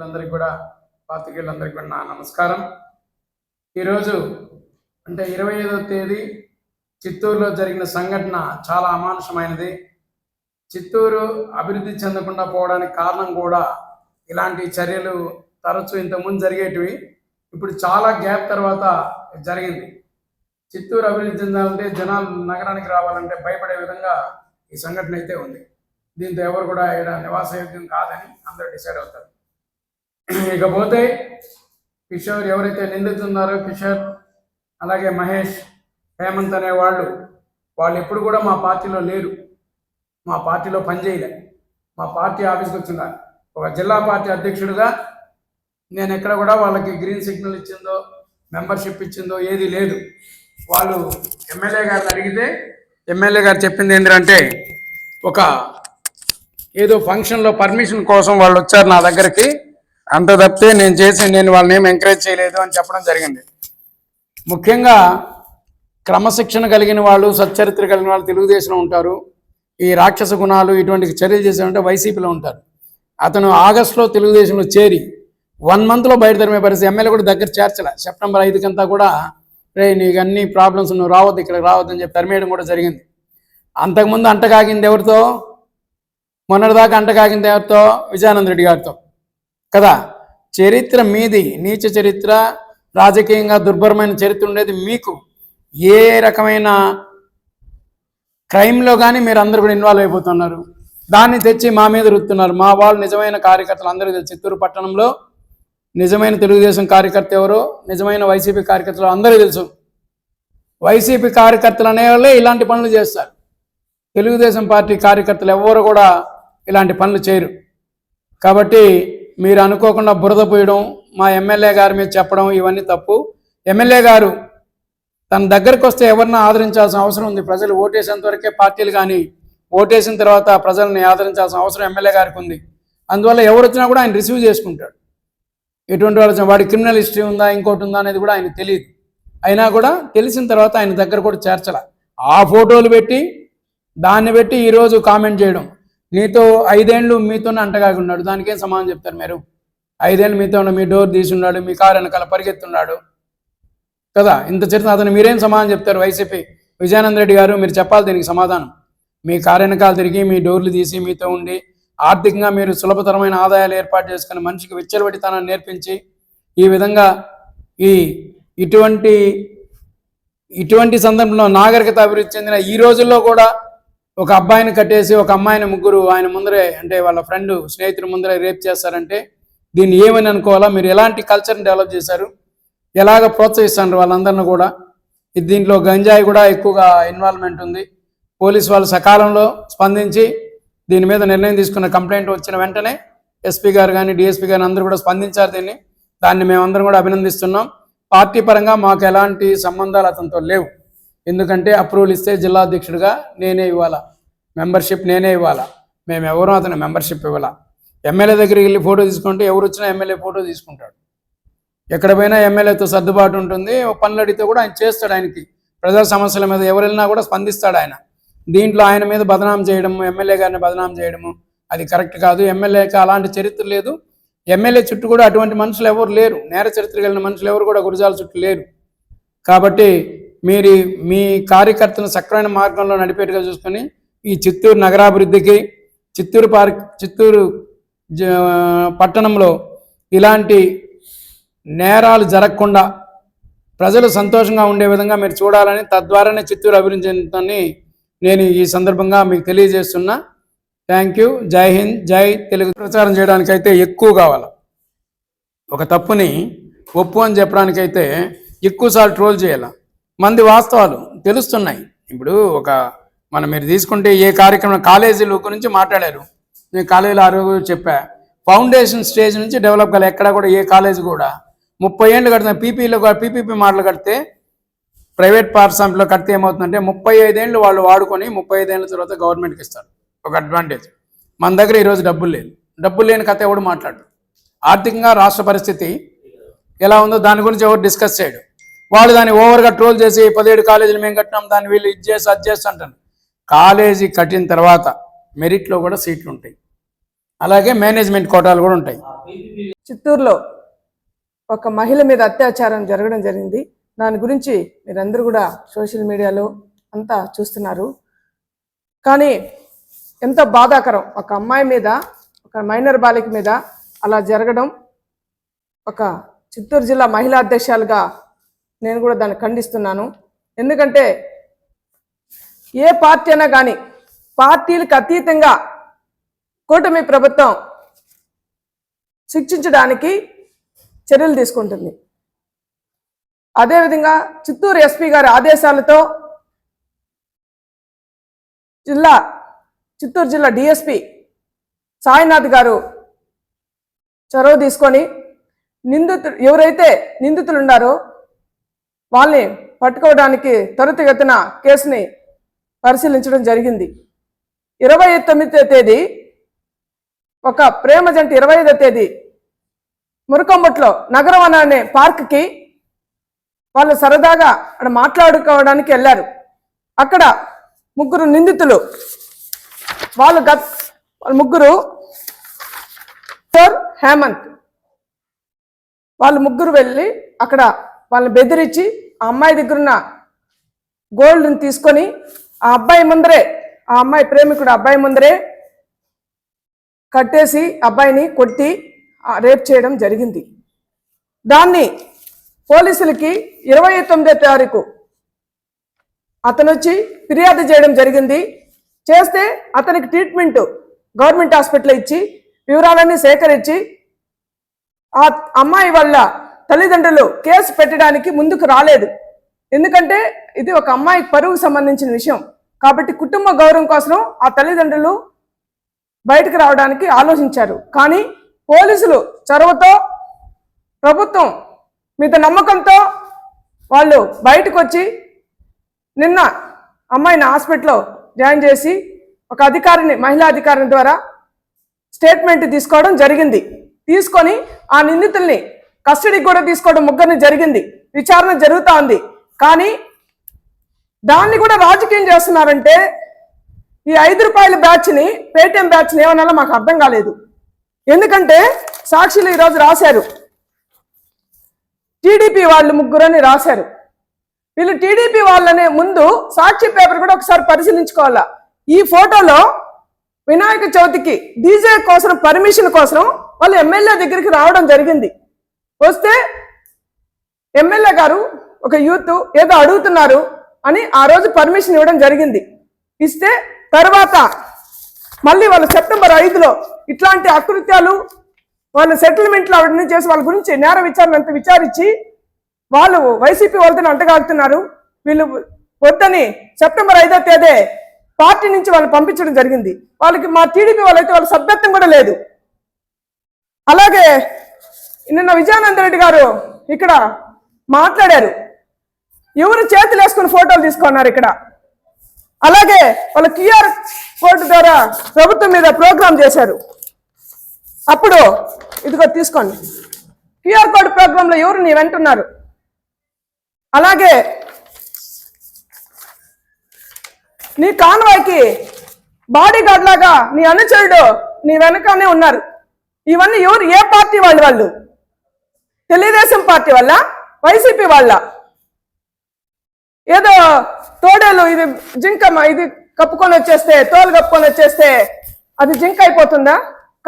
మిత్రులందరికీ కూడా పాత్రికేయులందరికీ కూడా నా నమస్కారం. ఈరోజు అంటే ఇరవై ఐదవ తేదీ చిత్తూరులో జరిగిన సంఘటన చాలా అమానుషమైనది. చిత్తూరు అభివృద్ధి చెందకుండా పోవడానికి కారణం కూడా ఇలాంటి చర్యలు తరచూ ఇంతకుముందు జరిగేటివి. ఇప్పుడు చాలా గ్యాప్ తర్వాత జరిగింది. చిత్తూరు అభివృద్ధి చెందాలంటే జనాలు నగరానికి రావాలంటే భయపడే విధంగా ఈ సంఘటన అయితే ఉంది. దీంతో ఎవరు కూడా ఇక్కడ నివాసయోగ్యం కాదని అందరూ డిసైడ్ అవుతారు. ఇకపోతే కిషోర్ ఎవరైతే నిందితున్నారో కిషోర్ అలాగే మహేష్ హేమంత్ అనే వాళ్ళు వాళ్ళు ఎప్పుడు కూడా మా పార్టీలో లేరు. మా పార్టీలో పనిచేయలే మా పార్టీ ఆఫీస్కి వచ్చిన్నారు ఒక జిల్లా పార్టీ అధ్యక్షుడిగా నేను ఎక్కడ కూడా వాళ్ళకి గ్రీన్ సిగ్నల్ ఇచ్చిందో మెంబర్షిప్ ఇచ్చిందో ఏది లేదు. వాళ్ళు ఎమ్మెల్యే గారిని అడిగితే ఎమ్మెల్యే గారు చెప్పింది ఏంటంటే ఒక ఏదో ఫంక్షన్లో పర్మిషన్ కోసం వాళ్ళు వచ్చారు నా దగ్గరికి. అంత తప్పితే నేను చేసి నేను వాళ్ళని ఏం ఎంకరేజ్ చేయలేదు అని చెప్పడం జరిగింది. ముఖ్యంగా క్రమశిక్షణ కలిగిన వాళ్ళు సచ్చరిత్ర కలిగిన వాళ్ళు తెలుగుదేశంలో ఉంటారు. ఈ రాక్షస గుణాలు ఇటువంటి చర్యలు చేసామంటే వైసీపీలో ఉంటారు. అతను ఆగస్టులో తెలుగుదేశంలో చేరి వన్ మంత్లో బయటతరమే పరిస్థితి ఎమ్మెల్యే కూడా దగ్గర చేర్చలే. సెప్టెంబర్ ఐదుకంతా కూడా రే నీకు అన్ని ప్రాబ్లమ్స్ నువ్వు రావద్దు ఇక్కడ రావద్దు అని చెప్పి తరిమేయడం కూడా జరిగింది. అంతకుముందు అంటకాగింది ఎవరితో? మొన్నటిదాకా అంటకాగింది ఎవరితో? విజయానంద రెడ్డి గారితో. కదా? చరిత్ర మీది. నీచ చరిత్ర రాజకీయంగా దుర్భరమైన చరిత్ర ఉండేది మీకు. ఏ రకమైన క్రైమ్లో కానీ మీరు అందరూ కూడా ఇన్వాల్వ్ అయిపోతున్నారు. దాన్ని తెచ్చి మా మీద రుత్తున్నారు మా వాళ్ళు నిజమైన కార్యకర్తలు అందరూ తెలుసు. చిత్తూరు పట్టణంలో నిజమైన తెలుగుదేశం కార్యకర్త ఎవరో నిజమైన వైసీపీ కార్యకర్తలు అందరూ తెలుసు. వైసీపీ కార్యకర్తలు అనేవాళ్ళే ఇలాంటి పనులు చేస్తారు. తెలుగుదేశం పార్టీ కార్యకర్తలు ఎవరు కూడా ఇలాంటి పనులు చేయరు. కాబట్టి మీరు అనుకోకుండా బురద పోయడం మా ఎమ్మెల్యే గారి మీద చెప్పడం ఇవన్నీ తప్పు. ఎమ్మెల్యే గారు తన దగ్గరకు వస్తే ఎవరిని ఆదరించాల్సిన అవసరం ఉంది. ప్రజలు ఓటేసేంత వరకే పార్టీలు కానీ ఓటేసిన తర్వాత ప్రజల్ని ఆదరించాల్సిన అవసరం ఎమ్మెల్యే గారికి ఉంది. అందువల్ల ఎవరు వచ్చినా కూడా ఆయన రిసీవ్ చేసుకుంటాడు. ఎటువంటి వాళ్ళు వాడి క్రిమినల్ హిస్టరీ ఉందా ఇంకోటి ఉందా అనేది కూడా ఆయన తెలియదు. అయినా కూడా తెలిసిన తర్వాత ఆయన దగ్గర కూడా చేర్చాల. ఆ ఫోటోలు పెట్టి దాన్ని పెట్టి ఈరోజు కామెంట్ చేయడం. నీతో ఐదేళ్ళు మీతోనే అంటగాగి ఉన్నాడు. దానికేం సమానం చెప్తారు మీరు? ఐదేళ్ళు మీతో ఉన్న మీ డోర్ తీసి ఉన్నాడు మీ కారు వెనకాల పరిగెత్తున్నాడు. కదా? ఇంత చరిత్ర అతను మీరేం సమాధానం చెప్తారు వైసీపీ? విజయానంద రెడ్డి గారు మీరు చెప్పాలి దీనికి సమాధానం. మీ కారు వెనకాల తిరిగి మీ డోర్లు తీసి మీతో ఉండి ఆర్థికంగా మీరు సులభతరమైన ఆదాయాలు ఏర్పాటు చేసుకుని మనిషికి విచ్చలబడితనాన్ని నేర్పించి ఈ విధంగా ఈ ఇటువంటి ఇటువంటి సందర్భంలో నాగరికత అభివృద్ధి చెందిన ఈ రోజుల్లో కూడా ఒక అబ్బాయిని కట్టేసి ఒక అమ్మాయిని ముగ్గురు ఆయన ముందరే అంటే వాళ్ళ ఫ్రెండ్ స్నేహితుడి ముందరే రేప్ చేస్తారంటే దీన్ని ఏమని అనుకోవాలా? మీరు ఎలాంటి కల్చర్ని డెవలప్ చేశారు? ఎలాగ ప్రోత్సహిస్తారు వాళ్ళందరిని కూడా? దీంట్లో గంజాయి కూడా ఎక్కువగా ఇన్వాల్వ్మెంట్ ఉంది. పోలీస్ వాళ్ళు సకాలంలో స్పందించి దీని మీద నిర్ణయం తీసుకున్న కంప్లైంట్ వచ్చిన వెంటనే ఎస్పీ గారు కానీ డిఎస్పీ గారు అందరూ కూడా స్పందించారు దీన్ని. దాన్ని మేమందరం కూడా అభినందిస్తున్నాం. పార్టీ పరంగా మాకు ఎలాంటి సంబంధాలు అతనితో లేవు. ఎందుకంటే అప్రూవల్ ఇస్తే జిల్లా అధ్యక్షుడిగా నేనే ఇవ్వాలా. మెంబర్షిప్ నేనే ఇవ్వాలా. మేము ఎవరూ అతను మెంబర్షిప్ ఇవ్వాలా. ఎమ్మెల్యే దగ్గరికి వెళ్ళి ఫోటో తీసుకుంటే ఎవరు వచ్చినా ఎమ్మెల్యే ఫోటో తీసుకుంటాడు. ఎక్కడ పోయినా ఎమ్మెల్యేతో సర్దుబాటు ఉంటుంది. ఓ పనులు అడిగితే కూడా ఆయన చేస్తాడు ఆయనకి. ప్రజా సమస్యల మీద ఎవరు వెళ్ళినా కూడా స్పందిస్తాడు ఆయన. దీంట్లో ఆయన మీద బదనాం చేయడము ఎమ్మెల్యే గారిని బదనాం చేయడము అది కరెక్ట్ కాదు. ఎమ్మెల్యేకి అలాంటి చరిత్ర లేదు. ఎమ్మెల్యే చుట్టూ కూడా అటువంటి మనుషులు ఎవరు లేరు. నేర చరిత్ర కలిగిన మనుషులు ఎవరు కూడా గురజాల చుట్టూ లేరు. కాబట్టి మీరు మీ కార్యకర్తను సక్రమైన మార్గంలో నడిపేట్టుగా చూసుకొని ఈ చిత్తూరు నగరాభివృద్ధికి చిత్తూరు పార్క్ చిత్తూరు జ- పట్టణంలో ఇలాంటి నేరాలు జరగకుండా ప్రజలు సంతోషంగా ఉండే విధంగా మీరు చూడాలని తద్వారానే చిత్తూరు అభివృద్ధి చెందుతుందని నేను ఈ సందర్భంగా మీకు తెలియజేస్తున్నా. థ్యాంక్ యూ జై హింద్ జై తెలుగు. ప్రచారం చేయడానికైతే ఎక్కువ కావాలి? ఒక తప్పుని ఒప్పు అని చెప్పడానికైతే ఎక్కువసార్లు ట్రోల్ చేయాలి? మంది వాస్తవాలు తెలుస్తున్నాయి. ఇప్పుడు ఒక మనం మీరు తీసుకుంటే ఏ కార్యక్రమం కాలేజీల గురించి మాట్లాడారు. నేను కాలేజీలో ఆ రోజు చెప్పా ఫౌండేషన్ స్టేజ్ నుంచి డెవలప్ కాలే ఎక్కడ కూడా ఏ కాలేజ్ కూడా. ముప్పై ఏళ్ళు కడుతున్న పీపీలో పీపీపీ మాటలు కడితే ప్రైవేట్ పాఠశాలలో కడితే ఏమవుతుందంటే ముప్పై ఐదేళ్ళు వాళ్ళు వాడుకొని ముప్పై ఐదేళ్ళ తర్వాత గవర్నమెంట్కి ఇస్తారు. ఒక అడ్వాంటేజ్ మన దగ్గర ఈరోజు డబ్బులు లేదు డబ్బులు లేని కథ ఎవడు మాట్లాడు ఆర్థికంగా రాష్ట్ర పరిస్థితి ఎలా ఉందో దాని గురించి ఎవరు డిస్కస్ చేయడు. వాళ్ళు దాన్ని ఓవర్గా ట్రోల్ చేసి పదిహేడు కాలేజీలు మేము కట్టినాం దాన్ని వీళ్ళు ఇది చేసి అది చేసి అంటాను కాలేజీ కట్టిన తర్వాత మెరిట్లో కూడా సీట్లు ఉంటాయి. అలాగే మేనేజ్మెంట్ కోటాలు కూడా ఉంటాయి. చిత్తూరులో ఒక మహిళ మీద అత్యాచారం జరగడం జరిగింది. దాని గురించి మీరందరూ కూడా సోషల్ మీడియాలో అంతా చూస్తున్నారు. కానీ ఎంత బాధాకరం ఒక అమ్మాయి మీద ఒక మైనర్ బాలిక మీద అలా జరగడం ఒక చిత్తూరు జిల్లా మహిళా అధ్యక్షాలుగా నేను కూడా దాన్ని ఖండిస్తున్నాను. ఎందుకంటే ఏ పార్టీ అయినా కానీ పార్టీలకు అతీతంగా కూటమి ప్రభుత్వం శిక్షించడానికి చర్యలు తీసుకుంటుంది. అదేవిధంగా చిత్తూరు ఎస్పీ గారి ఆదేశాలతో జిల్లా చిత్తూరు జిల్లా డిఎస్పి సాయినాథ్ గారు చొరవ తీసుకొని నిందితుడు ఎవరైతే నిందితులు ఉన్నారో వాళ్ళని పట్టుకోవడానికి త్వరితగతిన కేసుని పరిశీలించడం జరిగింది. ఇరవై తొమ్మిదో తేదీ ఒక ప్రేమ జంట ఇరవై ఐదో తేదీ మురకొంబట్లో నగరం అనే పార్క్కి వాళ్ళు సరదాగా అక్కడ మాట్లాడుకోవడానికి వెళ్ళారు. అక్కడ ముగ్గురు నిందితులు వాళ్ళు గత్ ముగ్గురు కిషోర్, హేమంత్. వాళ్ళు ముగ్గురు వెళ్ళి అక్కడ వాళ్ళని బెదిరించి ఆ అమ్మాయి దగ్గరున్న గోల్డ్ని తీసుకొని ఆ అబ్బాయి ముందరే ఆ అమ్మాయి ప్రేమికుడు అబ్బాయి ముందరే కట్టేసి అబ్బాయిని కొట్టి రేప్ చేయడం జరిగింది. దాన్ని పోలీసులకి ఇరవై తొమ్మిదో తారీఖు అతను వచ్చి ఫిర్యాదు చేయడం జరిగింది. చేస్తే అతనికి ట్రీట్మెంట్ గవర్నమెంట్ హాస్పిటల్ ఇచ్చి వివరాలన్నీ సేకరించి ఆ అమ్మాయి వల్ల తల్లిదండ్రులు కేసు పెట్టడానికి ముందుకు రాలేదు. ఎందుకంటే ఇది ఒక అమ్మాయి పరువుకు సంబంధించిన విషయం. కాబట్టి కుటుంబ గౌరవం కోసం ఆ తల్లిదండ్రులు బయటకు రావడానికి ఆలోచించారు. కానీ పోలీసులు చొరవతో ప్రభుత్వం మీద నమ్మకంతో వాళ్ళు బయటకు వచ్చి నిన్న అమ్మాయిని హాస్పిటల్లో జాయిన్ చేసి ఒక అధికారిని మహిళా అధికారిని ద్వారా స్టేట్మెంట్ తీసుకోవడం జరిగింది. తీసుకొని ఆ నిందితుల్ని కస్టడీకి కూడా తీసుకోవడం ముగ్గురిని జరిగింది. విచారణ జరుగుతా ఉంది కానీ దాన్ని కూడా రాజకీయం చేస్తున్నారంటే ఈ ఐదు రూపాయల బ్యాచ్ని పేటిఎం బ్యాచ్ని ఏమన్నా మాకు అర్థం కాలేదు. ఎందుకంటే సాక్షులు ఈరోజు రాశారు. టీడీపీ వాళ్ళు ముగ్గురని రాశారు. వీళ్ళు టీడీపీ వాళ్ళనే ముందు సాక్షి పేపర్ కూడా ఒకసారి పరిశీలించుకోవాలా. ఈ ఫోటోలో వినాయక చవితికి డీజే కోసం పర్మిషన్ కోసం వాళ్ళు ఎమ్మెల్యే దగ్గరికి రావడం జరిగింది. వస్తే ఎమ్మెల్యే గారు ఒక యూత్ ఏదో అడుగుతున్నారు అని ఆ రోజు పర్మిషన్ ఇవ్వడం జరిగింది. ఇస్తే తర్వాత మళ్ళీ వాళ్ళు సెప్టెంబర్ ఐదులో ఇట్లాంటి అకృత్యాలు వాళ్ళు సెటిల్మెంట్లు అవన్నీ చేసి వాళ్ళ గురించి నేర విచారణ అంతా విచారించి వాళ్ళు వైసీపీ వాళ్ళతో అంటగాడుతున్నారు వీళ్ళు వద్దని సెప్టెంబర్ ఐదో తేదీ పార్టీ నుంచి వాళ్ళు పంపించడం జరిగింది. వాళ్ళకి మా టీడీపీ వాళ్ళైతే వాళ్ళ సభ్యత్వం కూడా లేదు. అలాగే నిన్న విజయానంద రెడ్డి గారు ఇక్కడ మాట్లాడారు. ఎవరు చేతులు వేసుకుని ఫోటోలు తీసుకున్నారు ఇక్కడ. అలాగే వాళ్ళ క్యూఆర్ కోడ్ ద్వారా ప్రభుత్వం మీద ప్రోగ్రామ్ చేశారు. అప్పుడు ఇదిగో తీసుకోండి. క్యూఆర్ కోడ్ ప్రోగ్రాంలో ఎవరు నీ వెంటున్నారు అలాగే నీ కాన్వాయ్కి బాడీ గార్డ్ లాగా నీ అనుచరుడు నీ వెనకనే ఉన్నారు. ఇవన్నీ ఎవరు? ఏ పార్టీ వాళ్ళు వాళ్ళు? తెలుగుదేశం పార్టీ వల్ల వైసీపీ వాళ్ళ. ఏదో తోడేలు ఇది జింకమ్మ ఇది కప్పుకొని వచ్చేస్తే తోలు కప్పుకొని వచ్చేస్తే అది జింక అయిపోతుందా?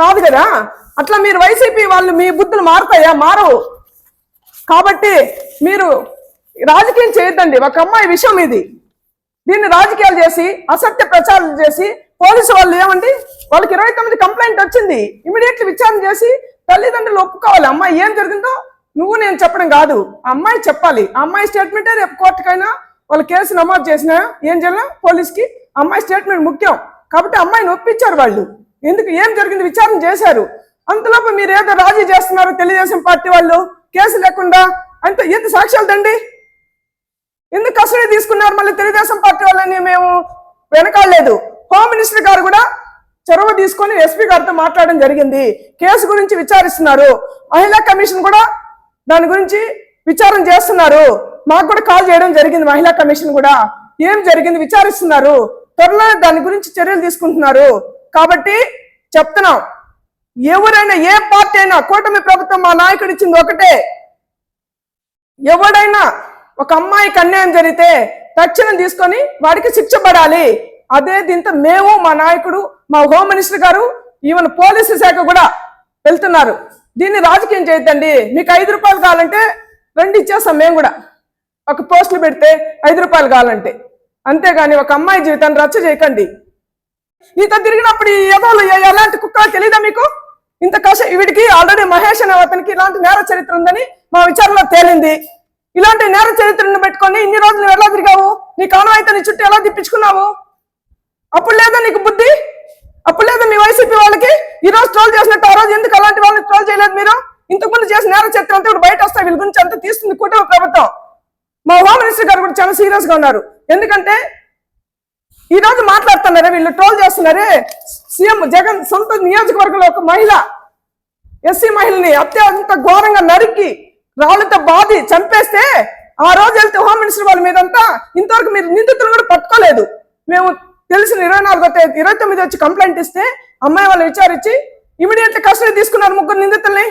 కాదు కదా. అట్లా మీరు వైసీపీ వాళ్ళు మీ బుద్ధులు మారుతాయా? మారవు. కాబట్టి మీరు రాజకీయం చేయొద్దండి. ఒక అమ్మాయి విషయం ఇది. దీన్ని రాజకీయాలు చేసి అసత్య ప్రచారం చేసి పోలీసు వాళ్ళు ఏమండి? వాళ్ళకి ఇరవై తొమ్మిది కంప్లైంట్ వచ్చింది. ఇమీడియట్లీ విచారణ చేసి తల్లిదండ్రులు ఒప్పుకోవాలి. అమ్మాయి ఏం జరిగిందో నువ్వు నేను చెప్పడం కాదు. అమ్మాయి చెప్పాలి. అమ్మాయి స్టేట్మెంటే రేపు కోర్టుకైనా వాళ్ళు కేసు నమోదు చేసిన ఏం చేయాలి పోలీస్కి అమ్మాయి స్టేట్మెంట్ ముఖ్యం. కాబట్టి అమ్మాయిని ఒప్పించారు వాళ్ళు. ఎందుకు? ఏం జరిగింది? విచారణ చేశారు. అంతలోపు మీరు ఏదో రాజీ చేస్తున్నారు తెలుగుదేశం పార్టీ వాళ్ళు? కేసు లేకుండా? అంత ఎంత సాక్ష్యాలు తండి ఎందుకు కస్టడీ తీసుకున్నారు మళ్ళీ తెలుగుదేశం పార్టీ వాళ్ళని మేము? వెనకాడలేదు. హోమ్ మినిస్టర్ గారు కూడా చొరవ తీసుకొని ఎస్పీ గారితో మాట్లాడడం జరిగింది. కేసు గురించి విచారిస్తున్నారు. మహిళా కమిషన్ కూడా దాని గురించి విచారణ చేస్తున్నారు. మాకు కూడా కాల్ చేయడం జరిగింది. మహిళా కమిషన్ కూడా ఏం జరిగింది విచారిస్తున్నారు. త్వరలో దాని గురించి చర్యలు తీసుకుంటున్నారు. కాబట్టి చెప్తున్నాం. ఎవరైనా ఏ పార్టీ అయినా కూటమి ప్రభుత్వం మా నాయకుడు ఇచ్చింది ఒకటే. ఎవడైనా ఒక అమ్మాయికి అన్యాయం జరిగితే తక్షణం తీసుకొని వాడికి శిక్ష పడాలి. అదే దీంతో మేము మా నాయకుడు మా హోమ్ మినిస్టర్ గారు ఈవెన్ పోలీసు శాఖ కూడా వెళ్తున్నారు. దీన్ని రాజకీయం చేయొద్దండి. మీకు ఐదు రూపాయలు కావాలంటే రెండు ఇచ్చేస్తాం మేము కూడా. ఒక పోస్టులు పెడితే ఐదు రూపాయలు కావాలంటే. అంతేగాని ఒక అమ్మాయి జీవితాన్ని రచ్చ చేయకండి. నీతో తిరిగినప్పుడు ఈ ఎలాంటి కుక్కలు తెలీదా మీకు? ఇంత కష వీడికి ఆల్రెడీ మహేష్ అనే అతనికి ఇలాంటి నేర చరిత్ర ఉందని మా విచారణలో తేలింది. ఇలాంటి నేర చరిత్రను పెట్టుకొని ఇన్ని రోజులు ఎలా తిరిగావు? నీ కాలం అయితే నీ చుట్టూ ఎలా తిప్పించుకున్నావు? అప్పుడు లేదా నీకు బుద్ధి? అప్పుడు లేదా మీ వైసీపీ వాళ్ళకి? ఈ రోజు ట్రోల్ చేసినట్టు ఆ రోజు ఎందుకు అలాంటి వాళ్ళని ట్రోల్ చేయలేదు మీరు? ఇంతకుముందు చేసిన నేర చరిత్ర అంతా ఇప్పుడు బయట వస్తాయి వీళ్ళ గురించి అంతా తీస్తుంది కుటుంబ ప్రభుత్వం. మా హోమ్ మినిస్టర్ గారు కూడా చాలా సీరియస్గా ఉన్నారు. ఎందుకంటే ఈ రోజు మాట్లాడుతున్నారే వీళ్ళు ట్రోల్ చేస్తున్నారే. సీఎం జగన్ సొంత నియోజకవర్గంలో ఒక మహిళ ఎస్సీ మహిళని అత్యంత ఘోరంగా నరికి రాళ్ళతో బాధి చంపేస్తే ఆ రోజు వెళ్తే హోమ్ మినిస్టర్ వాళ్ళ మీదంతా ఇంతవరకు మీరు నిందితులు కూడా పట్టుకోలేదు. మేము తెలిసిన ఇరవై నాలుగో తేదీ ఇరవై తొమ్మిది వచ్చి కంప్లైంట్ ఇస్తే అమ్మాయి వాళ్ళు విచారించి ఇమీడియట్ కస్టడీ తీసుకున్నారు ముగ్గురు నిందితుల్ని.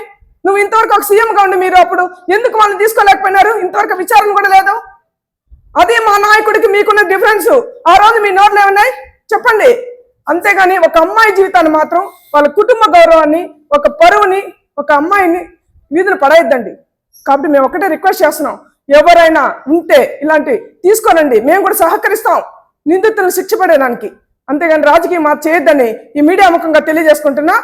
నువ్వు ఇంతవరకు ఒక సీఎంగా ఉండి మీరు అప్పుడు ఎందుకు వాళ్ళని తీసుకోలేకపోయినారు? ఇంతవరకు విచారణ కూడా లేదు. అదే మా నాయకుడికి మీకున్న డిఫరెన్స్ ఆ రోజు మీ నోట్లు ఏమన్నాయి? చెప్పండి. అంతేగాని ఒక అమ్మాయి జీవితాన్ని మాత్రం వాళ్ళ కుటుంబ గౌరవాన్ని ఒక పరువుని ఒక అమ్మాయిని వీధులు పడేయద్దండి. కాబట్టి మేము ఒకటే రిక్వెస్ట్ చేస్తున్నాం. ఎవరైనా ఉంటే ఇలాంటి తీసుకోనండి. మేము కూడా సహకరిస్తాం. నిందితులను శిక్ష పడేదానికి అంతేగాని రాజకీయం మాకు చేయొద్దని ఈ మీడియా ముఖంగా తెలియజేసుకుంటున్నా.